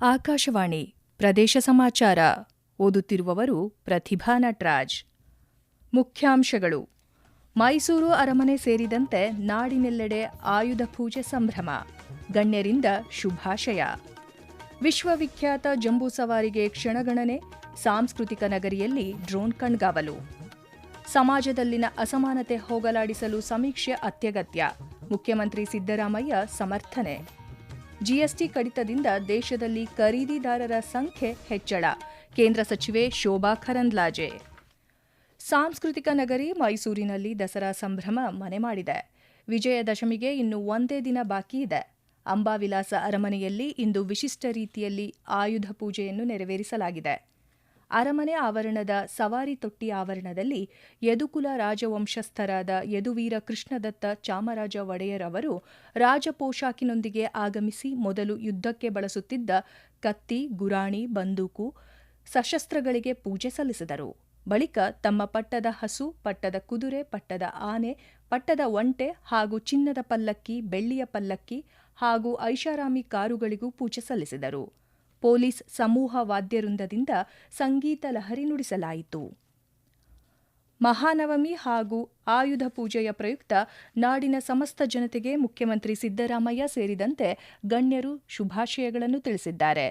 ಆಕಾಶವಾಣಿ ಪ್ರದೇಶ ಸಮಾಚಾರ ಓದುತ್ತಿರುವವರು ಪ್ರತಿಭಾ ನಟರಾಜ್. ಮುಖ್ಯಾಂಶಗಳು. ಮೈಸೂರು ಅರಮನೆ ಸೇರಿದಂತೆ ನಾಡಿನೆಲ್ಲೆಡೆ ಆಯುಧ ಪೂಜೆ ಸಂಭ್ರಮ, ಗಣ್ಯರಿಂದ ಶುಭಾಶಯ. ವಿಶ್ವವಿಖ್ಯಾತ ಜಂಬೂ ಸವಾರಿಗೆ ಕ್ಷಣಗಣನೆ, ಸಾಂಸ್ಕೃತಿಕ ನಗರಿಯಲ್ಲಿ ಡ್ರೋನ್ ಕಣ್ಗಾವಲು. ಸಮಾಜದಲ್ಲಿನ ಅಸಮಾನತೆ ಹೋಗಲಾಡಿಸಲು ಸಮೀಕ್ಷೆ ಅತ್ಯಗತ್ಯ, ಮುಖ್ಯಮಂತ್ರಿ ಸಿದ್ದರಾಮಯ್ಯ ಸಮರ್ಥನೆ. ಜಿಎಸ್ಟಿ ಕಡಿತದಿಂದ ದೇಶದಲ್ಲಿ ಖರೀದಿದಾರರ ಸಂಖ್ಯೆ ಹೆಚ್ಚಳ. ಕೇಂದ್ರ ಸಚಿವೆ ಶೋಭಾ ಕರಂದ್ಲಾಜೆ. ಸಾಂಸ್ಕೃತಿಕ ನಗರಿ ಮೈಸೂರಿನಲ್ಲಿ ದಸರಾ ಸಂಭ್ರಮ ಮನೆ ಮಾಡಿದೆ. ವಿಜಯದಶಮಿಗೆ ಇನ್ನು ಒಂದೇ ದಿನ ಬಾಕಿ ಇದೆ. ಅಂಬಾವಿಲಾಸ ಅರಮನೆಯಲ್ಲಿ ಇಂದು ವಿಶಿಷ್ಟ ರೀತಿಯಲ್ಲಿ ಆಯುಧ ಪೂಜೆಯನ್ನು ನೆರವೇರಿಸಲಾಗಿದೆ. ಅರಮನೆ ಆವರಣದ ಸವಾರಿ ತೊಟ್ಟಿ ಆವರಣದಲ್ಲಿ ಯದುಕುಲ ರಾಜವಂಶಸ್ಥರಾದ ಯದುವೀರ ಕೃಷ್ಣದತ್ತ ಚಾಮರಾಜ ಒಡೆಯರ್ ಅವರು ರಾಜಪೋಷಾಕಿನೊಂದಿಗೆ ಆಗಮಿಸಿ ಮೊದಲು ಯುದ್ಧಕ್ಕೆ ಬಳಸುತ್ತಿದ್ದ ಕತ್ತಿ, ಗುರಾಣಿ, ಬಂದೂಕು, ಸಶಸ್ತ್ರಗಳಿಗೆ ಪೂಜೆ ಸಲ್ಲಿಸಿದರು. ಬಳಿಕ ತಮ್ಮ ಪಟ್ಟದ ಹಸು, ಪಟ್ಟದ ಕುದುರೆ, ಪಟ್ಟದ ಆನೆ, ಪಟ್ಟದ ಒಂಟೆ ಹಾಗೂ ಚಿನ್ನದ ಪಲ್ಲಕ್ಕಿ, ಬೆಳ್ಳಿಯ ಪಲ್ಲಕ್ಕಿ ಹಾಗೂ ಐಷಾರಾಮಿ ಕಾರುಗಳಿಗೂ ಪೂಜೆ ಸಲ್ಲಿಸಿದರು. ಪೊಲೀಸ್ ಸಮೂಹ ವಾದ್ಯವೃಂದದಿಂದ ಸಂಗೀತ ಲಹರಿ ನುಡಿಸಲಾಯಿತು. ಮಹಾನವಮಿ ಹಾಗೂ ಆಯುಧ ಪೂಜೆಯ ಪ್ರಯುಕ್ತ ನಾಡಿನ ಸಮಸ್ತ ಜನತೆಗೆ ಮುಖ್ಯಮಂತ್ರಿ ಸಿದ್ದರಾಮಯ್ಯ ಸೇರಿದಂತೆ ಗಣ್ಯರು ಶುಭಾಶಯಗಳನ್ನು ತಿಳಿಸಿದ್ದಾರೆ.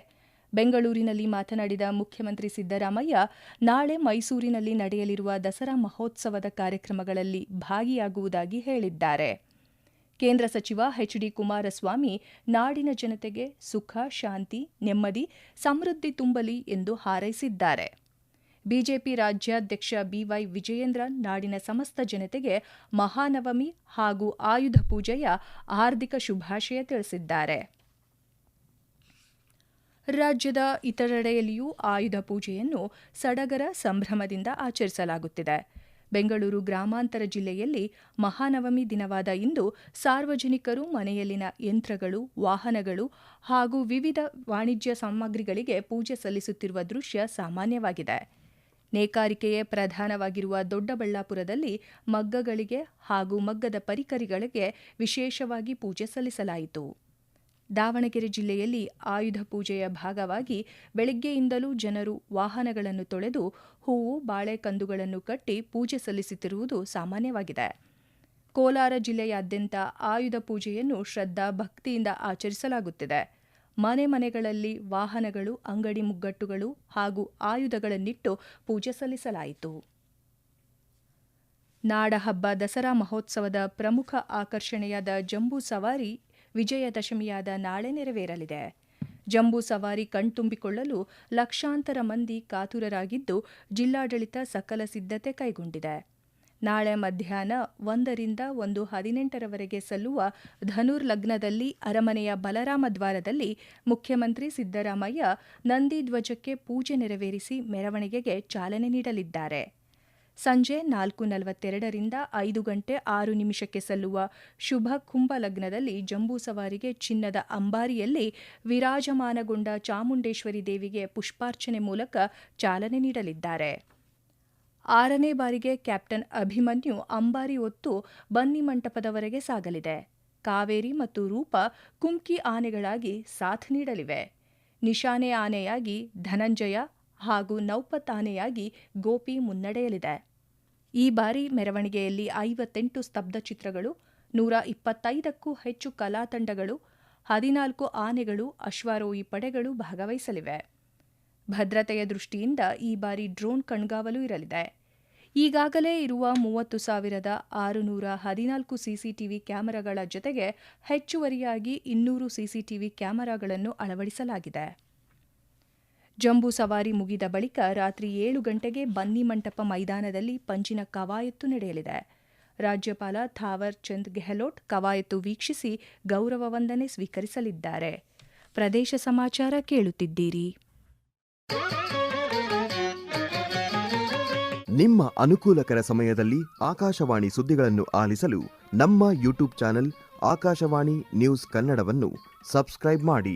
ಬೆಂಗಳೂರಿನಲ್ಲಿ ಮಾತನಾಡಿದ ಮುಖ್ಯಮಂತ್ರಿ ಸಿದ್ದರಾಮಯ್ಯ, ನಾಳೆ ಮೈಸೂರಿನಲ್ಲಿ ನಡೆಯಲಿರುವ ದಸರಾ ಮಹೋತ್ಸವದ ಕಾರ್ಯಕ್ರಮಗಳಲ್ಲಿ ಭಾಗಿಯಾಗುವುದಾಗಿ ಹೇಳಿದ್ದಾರೆ. ಕೇಂದ್ರ ಸಚಿವ ಎಚ್ ಡಿ ಕುಮಾರಸ್ವಾಮಿ ನಾಡಿನ ಜನತೆಗೆ ಸುಖ, ಶಾಂತಿ, ನೆಮ್ಮದಿ, ಸಮೃದ್ಧಿ ತುಂಬಲಿ ಎಂದು ಹಾರೈಸಿದ್ದಾರೆ. ಬಿಜೆಪಿ ರಾಜ್ಯಾಧ್ಯಕ್ಷ ಬಿವೈ ವಿಜಯೇಂದ್ರ ನಾಡಿನ ಸಮಸ್ತ ಜನತೆಗೆ ಮಹಾನವಮಿ ಹಾಗೂ ಆಯುಧ ಪೂಜೆಯ ಹಾರ್ದಿಕ ಶುಭಾಶಯ ತಿಳಿಸಿದ್ದಾರೆ. ರಾಜ್ಯದ ಇತರೆಡೆಯಲ್ಲಿಯೂ ಆಯುಧ ಪೂಜೆಯನ್ನು ಸಡಗರ ಸಂಭ್ರಮದಿಂದ ಆಚರಿಸಲಾಗುತ್ತಿದೆ. ಬೆಂಗಳೂರು ಗ್ರಾಮಾಂತರ ಜಿಲ್ಲೆಯಲ್ಲಿ ಮಹಾನವಮಿ ದಿನವಾದ ಇಂದು ಸಾರ್ವಜನಿಕರು ಮನೆಯಲ್ಲಿನ ಯಂತ್ರಗಳು, ವಾಹನಗಳು ಹಾಗೂ ವಿವಿಧ ವಾಣಿಜ್ಯ ಸಾಮಗ್ರಿಗಳಿಗೆ ಪೂಜೆ ಸಲ್ಲಿಸುತ್ತಿರುವ ದೃಶ್ಯ ಸಾಮಾನ್ಯವಾಗಿದೆ. ನೇಕಾರಿಕೆಯೇ ಪ್ರಧಾನವಾಗಿರುವ ದೊಡ್ಡಬಳ್ಳಾಪುರದಲ್ಲಿ ಮಗ್ಗಗಳಿಗೆ ಹಾಗೂ ಮಗ್ಗದ ಪರಿಕರಿಗಳಿಗೆ ವಿಶೇಷವಾಗಿ ಪೂಜೆ ಸಲ್ಲಿಸಲಾಯಿತು. ದಾವಣಗೆರೆ ಜಿಲ್ಲೆಯಲ್ಲಿ ಆಯುಧ ಪೂಜೆಯ ಭಾಗವಾಗಿ ಬೆಳಗ್ಗೆಯಿಂದಲೂ ಜನರು ವಾಹನಗಳನ್ನು ತೊಳೆದು ಹೂವು ಬಾಳೆಕಂದುಗಳನ್ನು ಕಟ್ಟಿ ಪೂಜೆ ಸಲ್ಲಿಸುತ್ತಿರುವುದು ಸಾಮಾನ್ಯವಾಗಿದೆ. ಕೋಲಾರ ಜಿಲ್ಲೆಯಾದ್ಯಂತ ಆಯುಧ ಪೂಜೆಯನ್ನು ಶ್ರದ್ಧಾ ಭಕ್ತಿಯಿಂದ ಆಚರಿಸಲಾಗುತ್ತಿದೆ. ಮನೆ ಮನೆಗಳಲ್ಲಿ ವಾಹನಗಳು, ಅಂಗಡಿ ಮುಗ್ಗಟ್ಟುಗಳು ಹಾಗೂ ಆಯುಧಗಳನ್ನಿಟ್ಟು ಪೂಜೆ ಸಲ್ಲಿಸಲಾಯಿತು. ನಾಡಹಬ್ಬ ದಸರಾ ಮಹೋತ್ಸವದ ಪ್ರಮುಖ ಆಕರ್ಷಣೆಯಾದ ಜಂಬೂ ಸವಾರಿ ವಿಜಯದಶಮಿಯಾದ ನಾಳೆ ನೆರವೇರಲಿದೆ. ಜಂಬೂ ಸವಾರಿ ಕಣ್ತುಂಬಿಕೊಳ್ಳಲು ಲಕ್ಷಾಂತರ ಮಂದಿ ಕಾತುರರಾಗಿದ್ದು ಜಿಲ್ಲಾಡಳಿತ ಸಕಲ ಸಿದ್ಧತೆ ಕೈಗೊಂಡಿದೆ. ನಾಳೆ ಮಧ್ಯಾಹ್ನ ಒಂದರಿಂದ ಒಂದು ಹದಿನೆಂಟರವರೆಗೆ ಸಲ್ಲುವ ಧನುರ್ ಲಗ್ನದಲ್ಲಿ ಅರಮನೆಯ ಬಲರಾಮ ದ್ವಾರದಲ್ಲಿ ಮುಖ್ಯಮಂತ್ರಿ ಸಿದ್ದರಾಮಯ್ಯ ನಂದಿ ಧ್ವಜಕ್ಕೆ ಪೂಜೆ ನೆರವೇರಿಸಿ ಮೆರವಣಿಗೆಗೆ ಚಾಲನೆ ನೀಡಲಿದ್ದಾರೆ. ಸಂಜೆ ನಾಲ್ಕು ನಲವತ್ತೆರಡರಿಂದ ಐದು ಗಂಟೆ ಆರು ನಿಮಿಷಕ್ಕೆ ಸಲ್ಲುವ ಶುಭ ಕುಂಭ ಲಗ್ನದಲ್ಲಿ ಜಂಬೂ ಸವಾರಿಗೆ ಚಿನ್ನದ ಅಂಬಾರಿಯಲ್ಲಿ ವಿರಾಜಮಾನಗೊಂಡ ಚಾಮುಂಡೇಶ್ವರಿ ದೇವಿಗೆ ಪುಷ್ಪಾರ್ಚನೆ ಮೂಲಕ ಚಾಲನೆ ನೀಡಲಿದ್ದಾರೆ. ಆರನೇ ಬಾರಿಗೆ ಕ್ಯಾಪ್ಟನ್ ಅಭಿಮನ್ಯು ಅಂಬಾರಿ ಹೊತ್ತು ಬನ್ನಿಮಂಟಪದವರೆಗೆ ಸಾಗಲಿದೆ. ಕಾವೇರಿ ಮತ್ತು ರೂಪ ಕುಂಕಿ ಆನೆಗಳಾಗಿ ಸಾಥ್ ನೀಡಲಿವೆ. ನಿಶಾನೆ ಆನೆಯಾಗಿ ಧನಂಜಯ ಹಾಗೂ ನೌಪತಾನೆಯಾಗಿ ಗೋಪಿ ಮುನ್ನಡೆಯಲಿದೆ. ಈ ಬಾರಿ ಮೆರವಣಿಗೆಯಲ್ಲಿ ಐವತ್ತೆಂಟು ಸ್ತಬ್ಧ ಚಿತ್ರಗಳು, ನೂರ ಇಪ್ಪತ್ತೈದಕ್ಕೂ ಹೆಚ್ಚು ಕಲಾ ತಂಡಗಳು, ಹದಿನಾಲ್ಕು ಆನೆಗಳು, ಅಶ್ವಾರೋಹಿ ಪಡೆಗಳು ಭಾಗವಹಿಸಲಿವೆ. ಭದ್ರತೆಯ ದೃಷ್ಟಿಯಿಂದ ಈ ಬಾರಿ ಡ್ರೋನ್ ಕಣ್ಗಾವಲು ಇರಲಿದೆ. ಈಗಾಗಲೇ ಇರುವ ಮೂವತ್ತು ಸಾವಿರದ ಆರುನೂರ ಹದಿನಾಲ್ಕು ಸಿಸಿಟಿವಿ ಕ್ಯಾಮೆರಾಗಳ ಜೊತೆಗೆ ಹೆಚ್ಚುವರಿಯಾಗಿ ಇನ್ನೂರು ಸಿಸಿಟಿವಿ ಕ್ಯಾಮೆರಾಗಳನ್ನು ಅಳವಡಿಸಲಾಗಿದೆ. ಜಂಬೂ ಸವಾರಿ ಮುಗಿದ ಬಳಿಕ ರಾತ್ರಿ ಏಳು ಗಂಟೆಗೆ ಬನ್ನಿ ಮಂಟಪ ಮೈದಾನದಲ್ಲಿ ಪಂಚಿನ ಕವಾಯತ್ತು ನಡೆಯಲಿದೆ. ರಾಜ್ಯಪಾಲ ಥಾವರ್ ಚಂದ್ ಗೆಹ್ಲೋಟ್ ಕವಾಯತ್ತು ವೀಕ್ಷಿಸಿ ಗೌರವ ವಂದನೆ ಸ್ವೀಕರಿಸಲಿದ್ದಾರೆ. ಪ್ರದೇಶ ಸಮಾಚಾರ ಕೇಳುತ್ತಿದ್ದೀರಿ. ನಿಮ್ಮ ಅನುಕೂಲಕರ ಸಮಯದಲ್ಲಿ ಆಕಾಶವಾಣಿ ಸುದ್ದಿಗಳನ್ನು ಆಲಿಸಲು ನಮ್ಮ ಯೂಟ್ಯೂಬ್ ಚಾನೆಲ್ ಆಕಾಶವಾಣಿ ನ್ಯೂಸ್ ಕನ್ನಡವನ್ನು ಸಬ್ಸ್ಕ್ರೈಬ್ ಮಾಡಿ.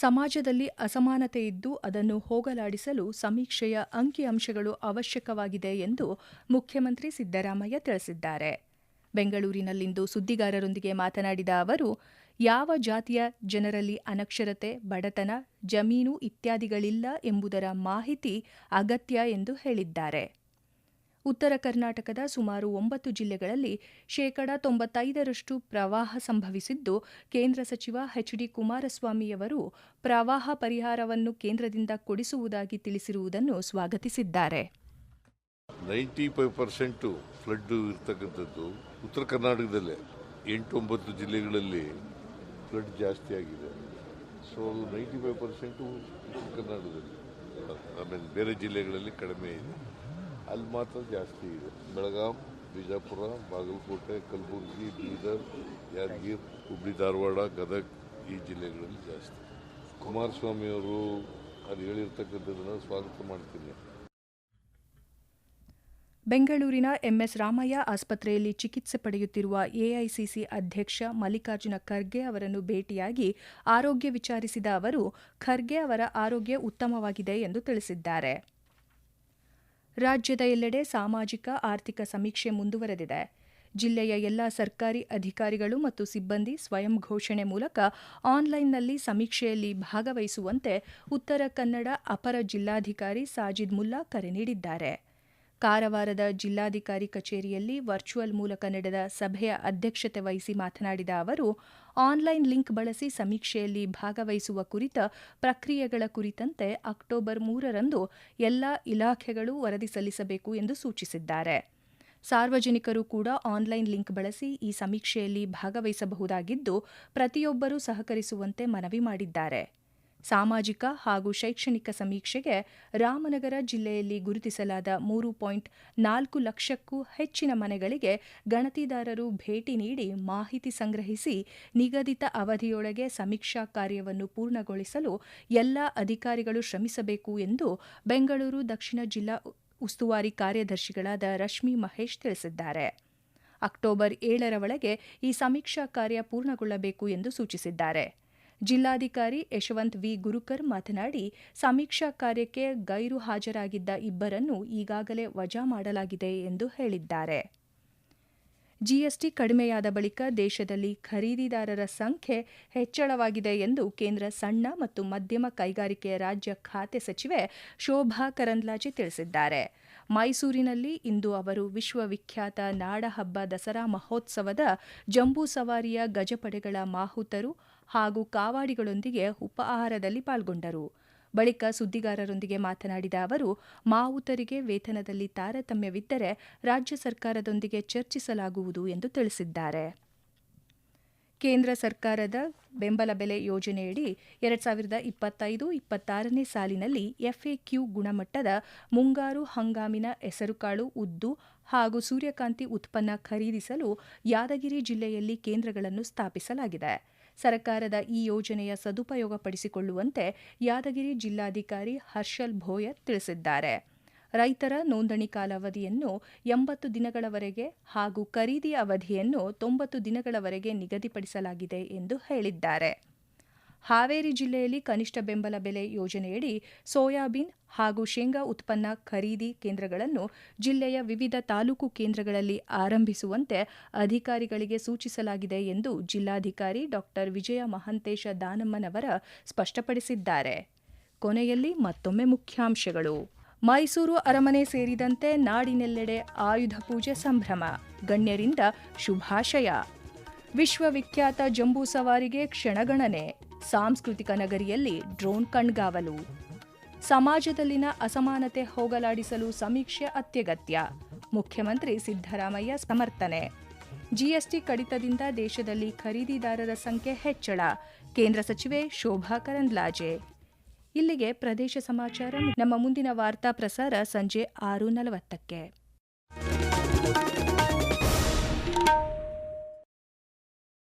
ಸಮಾಜದಲ್ಲಿ ಅಸಮಾನತೆ ಇದ್ದು ಅದನ್ನು ಹೋಗಲಾಡಿಸಲು ಸಮೀಕ್ಷೆಯ ಅಂಕಿಅಂಶಗಳು ಅವಶ್ಯಕವಾಗಿದೆ ಎಂದು ಮುಖ್ಯಮಂತ್ರಿ ಸಿದ್ದರಾಮಯ್ಯ ತಿಳಿಸಿದ್ದಾರೆ. ಬೆಂಗಳೂರಿನಲ್ಲಿಂದು ಸುದ್ದಿಗಾರರೊಂದಿಗೆ ಮಾತನಾಡಿದ ಅವರು, ಯಾವ ಜಾತಿಯ ಜನರಲ್ಲಿ ಅನಕ್ಷರತೆ, ಬಡತನ, ಜಮೀನು ಇತ್ಯಾದಿಗಳಿಲ್ಲ ಎಂಬುದರ ಮಾಹಿತಿ ಅಗತ್ಯ ಎಂದು ಹೇಳಿದ್ದಾರೆ. ಉತ್ತರ ಕರ್ನಾಟಕದ ಸುಮಾರು ಒಂಬತ್ತು ಜಿಲ್ಲೆಗಳಲ್ಲಿ ಶೇಕಡ ತೊಂಬತ್ತೈದರಷ್ಟು ಪ್ರವಾಹ ಸಂಭವಿಸಿದ್ದು, ಕೇಂದ್ರ ಸಚಿವ ಎಚ್ಡಿ ಕುಮಾರಸ್ವಾಮಿಯವರು ಪ್ರವಾಹ ಪರಿಹಾರವನ್ನು ಕೇಂದ್ರದಿಂದ ಕೊಡಿಸುವುದಾಗಿ ತಿಳಿಸಿರುವುದನ್ನು ಸ್ವಾಗತಿಸಿದ್ದಾರೆ. ನೈಂಟಿ ಫೈವ್ ಪರ್ಸೆಂಟು ಫ್ಲಡ್ ಇರ್ತಕ್ಕಂಥದ್ದು ಉತ್ತರ ಕರ್ನಾಟಕದಲ್ಲೇ. ಎಂಟು ಒಂಬತ್ತು ಜಿಲ್ಲೆಗಳಲ್ಲಿ ಫ್ಲಡ್ ಜಾಸ್ತಿ ಆಗಿದೆ. ಸೊ ನೈಂಟಿ ಫೈವ್ ಪರ್ಸೆಂಟು ಉತ್ತರ ಕರ್ನಾಟಕದಲ್ಲಿ. ಆಮೇಲೆ ಬೇರೆ ಜಿಲ್ಲೆಗಳಲ್ಲಿ ಕಡಿಮೆ ಇದೆ. ಅಲ್ಲಿ ಮಾತ್ರ ಜಾಸ್ತಿ ಇದೆ. ಬೆಳಗಾಂ, ಬಿಜಾಪುರ, ಬಾಗಲಕೋಟೆ, ಕಲಬುರಗಿ, ಬೀದರ್, ಯಾದಗಿರ್, ಹುಬ್ಳಿ, ಧಾರವಾಡ, ಗದಗ ಈ ಜಿಲ್ಲೆಗಳಲ್ಲಿ ಜಾಸ್ತಿ. ಕುಮಾರಸ್ವಾಮಿ ಅವರು ಅದು ಹೇಳಿರ್ತಕ್ಕಂಥದ್ದನ್ನು ಸ್ವಾಗತ ಮಾಡ್ತೀನಿ. ಬೆಂಗಳೂರಿನ ಎಂಎಸ್ ರಾಮಯ್ಯ ಆಸ್ಪತ್ರೆಯಲ್ಲಿ ಚಿಕಿತ್ಸೆ ಪಡೆಯುತ್ತಿರುವ ಎಐಸಿಸಿ ಅಧ್ಯಕ್ಷ ಮಲ್ಲಿಕಾರ್ಜುನ ಖರ್ಗೆ ಅವರನ್ನು ಭೇಟಿಯಾಗಿ ಆರೋಗ್ಯ ವಿಚಾರಿಸಿದ ಅವರು, ಖರ್ಗೆ ಅವರ ಆರೋಗ್ಯ ಉತ್ತಮವಾಗಿದೆ ಎಂದು ತಿಳಿಸಿದ್ದಾರೆ. ರಾಜ್ಯದ ಎಲ್ಲೆಡೆ ಸಾಮಾಜಿಕ, ಆರ್ಥಿಕ ಸಮೀಕ್ಷೆ ಮುಂದುವರೆದಿದೆ. ಜಿಲ್ಲೆಯ ಎಲ್ಲ ಸರ್ಕಾರಿ ಅಧಿಕಾರಿಗಳು ಮತ್ತು ಸಿಬ್ಬಂದಿ ಸ್ವಯಂ ಘೋಷಣೆ ಮೂಲಕ ಆನ್ಲೈನ್ನಲ್ಲಿ ಸಮೀಕ್ಷೆಯಲ್ಲಿ ಭಾಗವಹಿಸುವಂತೆ ಉತ್ತರ ಕನ್ನಡ ಅಪರ ಜಿಲ್ಲಾಧಿಕಾರಿ ಸಾಜಿದ್ ಮುಲ್ಲಾ ಕರೆ ನೀಡಿದ್ದಾರೆ. ಕಾರವಾರದ ಜಿಲ್ಲಾಧಿಕಾರಿ ಕಚೇರಿಯಲ್ಲಿ ವರ್ಚುವಲ್ ಮೂಲಕ ನಡೆದ ಸಭೆಯ ಅಧ್ಯಕ್ಷತೆ ವಹಿಸಿ ಮಾತನಾಡಿದ ಅವರು, ಆನ್ಲೈನ್ ಲಿಂಕ್ ಬಳಸಿ ಸಮೀಕ್ಷೆಯಲ್ಲಿ ಭಾಗವಹಿಸುವ ಕುರಿತ ಪ್ರಕ್ರಿಯೆಗಳ ಕುರಿತಂತೆ ಅಕ್ಟೋಬರ್ ಮೂರರಂದು ಎಲ್ಲ ಇಲಾಖೆಗಳು ವರದಿ ಸಲ್ಲಿಸಬೇಕು ಎಂದು ಸೂಚಿಸಿದ್ದಾರೆ. ಸಾರ್ವಜನಿಕರು ಕೂಡ ಆನ್ಲೈನ್ ಲಿಂಕ್ ಬಳಸಿ ಈ ಸಮೀಕ್ಷೆಯಲ್ಲಿ ಭಾಗವಹಿಸಬಹುದಾಗಿದ್ದು, ಪ್ರತಿಯೊಬ್ಬರೂ ಸಹಕರಿಸುವಂತೆ ಮನವಿ ಮಾಡಿದ್ದಾರೆ. ಸಾಮಾಜಿಕ ಹಾಗೂ ಶೈಕ್ಷಣಿಕ ಸಮೀಕ್ಷೆಗೆ ರಾಮನಗರ ಜಿಲ್ಲೆಯಲ್ಲಿ ಗುರುತಿಸಲಾದ ಮೂರು ಪಾಯಿಂಟ್ ನಾಲ್ಕು ಲಕ್ಷಕ್ಕೂ ಹೆಚ್ಚಿನ ಮನೆಗಳಿಗೆ ಗಣತಿದಾರರು ಭೇಟಿ ನೀಡಿ ಮಾಹಿತಿ ಸಂಗ್ರಹಿಸಿ ನಿಗದಿತ ಅವಧಿಯೊಳಗೆ ಸಮೀಕ್ಷಾ ಕಾರ್ಯವನ್ನು ಪೂರ್ಣಗೊಳಿಸಲು ಎಲ್ಲ ಅಧಿಕಾರಿಗಳು ಶ್ರಮಿಸಬೇಕು ಎಂದು ಬೆಂಗಳೂರು ದಕ್ಷಿಣ ಜಿಲ್ಲಾ ಉಸ್ತುವಾರಿ ಕಾರ್ಯದರ್ಶಿಗಳಾದ ರಶ್ಮಿ ಮಹೇಶ್ ತಿಳಿಸಿದ್ದಾರೆ. ಅಕ್ಟೋಬರ್ ಏಳರ ಒಳಗೆ ಈ ಸಮೀಕ್ಷಾ ಕಾರ್ಯ ಪೂರ್ಣಗೊಳ್ಳಬೇಕು ಎಂದು ಸೂಚಿಸಿದ್ದಾರೆ. ಜಿಲ್ಲಾಧಿಕಾರಿ ಯಶವಂತ್ ವಿ. ಗುರುಕರ್ ಮಾತನಾಡಿ, ಸಮೀಕ್ಷಾ ಕಾರ್ಯಕ್ಕೆ ಗೈರು ಹಾಜರಾಗಿದ್ದ ಇಬ್ಬರನ್ನು ಈಗಾಗಲೇ ವಜಾ ಮಾಡಲಾಗಿದೆ ಎಂದು ಹೇಳಿದ್ದಾರೆ. ಜಿಎಸ್ಟಿ ಕಡಿಮೆಯಾದ ಬಳಿಕ ದೇಶದಲ್ಲಿ ಖರೀದಿದಾರರ ಸಂಖ್ಯೆ ಹೆಚ್ಚಳವಾಗಿದೆ ಎಂದು ಕೇಂದ್ರ ಸಣ್ಣ ಮತ್ತು ಮಧ್ಯಮ ಕೈಗಾರಿಕೆ ರಾಜ್ಯ ಖಾತೆ ಸಚಿವೆ ಶೋಭಾ ಕರಂದ್ಲಾಜೆ ತಿಳಿಸಿದ್ದಾರೆ. ಮೈಸೂರಿನಲ್ಲಿ ಇಂದು ಅವರು ವಿಶ್ವವಿಖ್ಯಾತ ನಾಡಹಬ್ಬ ದಸರಾ ಮಹೋತ್ಸವದ ಜಂಬೂ ಸವಾರಿಯ ಗಜಪಡೆಗಳ ಮಾಹುತರು ಹಾಗೂ ಕಾವಾಡಿಗಳೊಂದಿಗೆ ಉಪಹಾರದಲ್ಲಿ ಪಾಲ್ಗೊಂಡರು. ಬಳಿಕ ಸುದ್ದಿಗಾರರೊಂದಿಗೆ ಮಾತನಾಡಿದ ಅವರು, ಮಾವುತರಿಗೆ ವೇತನದಲ್ಲಿ ತಾರತಮ್ಯವಿದ್ದರೆ ರಾಜ್ಯ ಸರ್ಕಾರದೊಂದಿಗೆ ಚರ್ಚಿಸಲಾಗುವುದು ಎಂದು ತಿಳಿಸಿದ್ದಾರೆ. ಕೇಂದ್ರ ಸರ್ಕಾರದ ಬೆಂಬಲ ಬೆಲೆ ಯೋಜನೆಯಡಿ ಎರಡ್ ಸಾವಿರದ ಇಪ್ಪತ್ತೈದು ಇಪ್ಪತ್ತಾರನೇ ಸಾಲಿನಲ್ಲಿ ಎಫ್ಎಕ್ಯೂ ಗುಣಮಟ್ಟದ ಮುಂಗಾರು ಹಂಗಾಮಿನ ಹೆಸರುಕಾಳು, ಉದ್ದು ಹಾಗೂ ಸೂರ್ಯಕಾಂತಿ ಉತ್ಪನ್ನ ಖರೀದಿಸಲು ಯಾದಗಿರಿ ಜಿಲ್ಲೆಯಲ್ಲಿ ಕೇಂದ್ರಗಳನ್ನು ಸ್ಥಾಪಿಸಲಾಗಿದೆ. ಸರ್ಕಾರದ ಈ ಯೋಜನೆಯ ಸದುಪಯೋಗಪಡಿಸಿಕೊಳ್ಳುವಂತೆ ಯಾದಗಿರಿ ಜಿಲ್ಲಾಧಿಕಾರಿ ಹರ್ಷಲ್ ಭೋಯರ್ ತಿಳಿಸಿದ್ದಾರೆ. ರೈತರ ನೋಂದಣಿ ಕಾಲಾವಧಿಯನ್ನು ಎಂಬತ್ತು ದಿನಗಳವರೆಗೆ ಹಾಗೂ ಖರೀದಿ ಅವಧಿಯನ್ನು ತೊಂಬತ್ತು ದಿನಗಳವರೆಗೆ ನಿಗದಿಪಡಿಸಲಾಗಿದೆ ಎಂದು ಹೇಳಿದ್ದಾರೆ. ಹಾವೇರಿ ಜಿಲ್ಲೆಯಲ್ಲಿ ಕನಿಷ್ಠ ಬೆಂಬಲ ಬೆಲೆ ಯೋಜನೆಯಡಿ ಸೋಯಾಬೀನ್ ಹಾಗೂ ಶೇಂಗಾ ಉತ್ಪನ್ನ ಖರೀದಿ ಕೇಂದ್ರಗಳನ್ನು ಜಿಲ್ಲೆಯ ವಿವಿಧ ತಾಲೂಕು ಕೇಂದ್ರಗಳಲ್ಲಿ ಆರಂಭಿಸುವಂತೆ ಅಧಿಕಾರಿಗಳಿಗೆ ಸೂಚಿಸಲಾಗಿದೆ ಎಂದು ಜಿಲ್ಲಾಧಿಕಾರಿ ಡಾ. ವಿಜಯ ಮಹಂತೇಶ ದಾನಮ್ಮನವರ ಸ್ಪಷ್ಟಪಡಿಸಿದ್ದಾರೆ. ಕೊನೆಯಲ್ಲಿ ಮತ್ತೊಮ್ಮೆ ಮುಖ್ಯಾಂಶಗಳು. ಮೈಸೂರು ಅರಮನೆ ಸೇರಿದಂತೆ ನಾಡಿನೆಲ್ಲೆಡೆ ಆಯುಧ ಪೂಜೆ ಸಂಭ್ರಮ. ಗಣ್ಯರಿಂದ ಶುಭಾಶಯ. ವಿಶ್ವವಿಖ್ಯಾತ ಜಂಬೂ ಸವಾರಿಗೆ ಕ್ಷಣಗಣನೆ. ಸಾಂಸ್ಕೃತಿಕ ನಗರಿಯಲ್ಲಿ ಡ್ರೋನ್ ಕಣ್ಗಾವಲು. ಸಮಾಜದಲ್ಲಿನ ಅಸಮಾನತೆ ಹೋಗಲಾಡಿಸಲು ಸಮೀಕ್ಷೆ ಅತ್ಯಗತ್ಯ. ಮುಖ್ಯಮಂತ್ರಿ ಸಿದ್ದರಾಮಯ್ಯ ಸಮರ್ಥನೆ. ಜಿಎಸ್ಟಿ ಕಡಿತದಿಂದ ದೇಶದಲ್ಲಿ ಖರೀದಿದಾರರ ಸಂಖ್ಯೆ ಹೆಚ್ಚಳ. ಕೇಂದ್ರ ಸಚಿವೆ ಶೋಭಾ ಕರಂದ್ಲಾಜೆ. ಇಲ್ಲಿಗೆ ಪ್ರದೇಶ ಸಮಾಚಾರ, ನಮ್ಮ ಮುಂದಿನ ವಾರ್ತಾ ಪ್ರಸಾರ ಸಂಜೆ ಆರು ನಲವತ್ತಕ್ಕೆ.